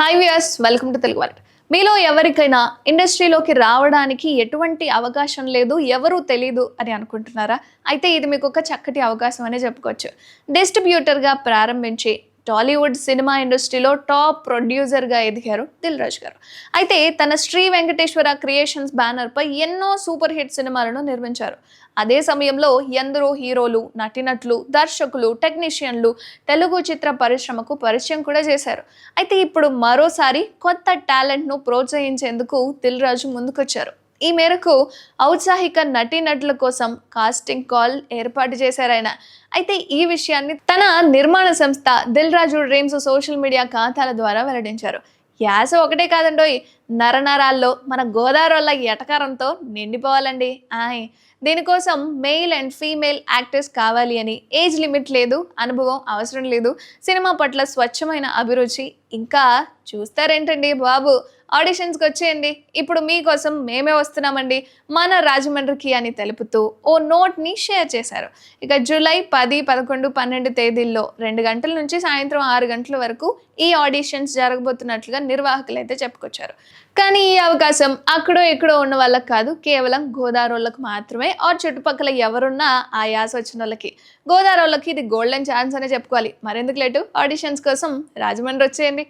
Hi viewers welcome to Telugu Vartha మీలో ఎవరికైనా ఇండస్ట్రీలోకి రావడానికి ఎటువంటి అవకాశం లేదు ఎవరు తెలీదు అని అనుకుంటున్నారా? అయితే ఇది మీకు ఒక చక్కటి అవకాశం అనే చెప్పుకోవచ్చు. డిస్ట్రిబ్యూటర్గా ప్రారంభించి టాలీవుడ్ సినిమా ఇండస్ట్రీలో టాప్ ప్రొడ్యూసర్గా ఎదిగారు దిల్ రాజు గారు. అయితే తన శ్రీ వెంకటేశ్వర క్రియేషన్స్ బ్యానర్పై ఎన్నో సూపర్ హిట్ సినిమాలను నిర్మించారు. అదే సమయంలో ఎందరో హీరోలు నటినట్లు దర్శకులు టెక్నీషియన్లు తెలుగు చిత్ర పరిశ్రమకు పరిచయం కూడా చేశారు. అయితే ఇప్పుడు మరోసారి కొత్త టాలెంట్ను ప్రోత్సహించేందుకు దిల్ రాజు ముందుకొచ్చారు. ఈ మేరకు ఔత్సాహిక నటీనటుల కోసం కాస్టింగ్ కాల్ ఏర్పాటు చేశారాయన అయితే ఈ విషయాన్ని తన నిర్మాణ సంస్థ Dil Raju dreams social media ఖాతాల ద్వారా వెల్లడించారు. యాస ఒకటే కాదండోయ్ నరనరాల్లో మన గోదావరిల ఎటకారంతో నిండిపోవాలండి. ఆయ్ దీనికోసం మెయిల్ అండ్ ఫీమేల్ యాక్టర్స్ కావాలి అని ఏజ్ లిమిట్ లేదు అనుభవం అవసరం లేదు సినిమా పట్ల స్వచ్ఛమైన అభిరుచి ఇంకా చూస్తారేంటండి బాబు? ఆడిషన్స్కి వచ్చేయండి. ఇప్పుడు మీకోసం మేమే వస్తున్నామండి మన రాజమండ్రికి అని తెలుపుతూ ఓ నోట్ని షేర్ చేశారు. ఇక జూలై పది పదకొండు పన్నెండు తేదీల్లో రెండు గంటల నుంచి సాయంత్రం ఆరు గంటల వరకు ఈ ఆడిషన్స్ జరగబోతున్నట్లుగా నిర్వాహకులు అయితే చెప్పుకొచ్చారు. కానీ ఈ అవకాశం అక్కడో ఎక్కడో ఉన్న వాళ్ళకి కాదు కేవలం గోదావరి మాత్రమే. ఆ చుట్టుపక్కల ఎవరున్నా ఆ యాస వచ్చిన వాళ్ళకి. గోదావరి వాళ్ళకి ఇది గోల్డెన్ ఛాన్స్ అనే చెప్పుకోవాలి. మరెందుకు లేటు? ఆడిషన్స్ కోసం రాజమండ్రి వచ్చేయండి.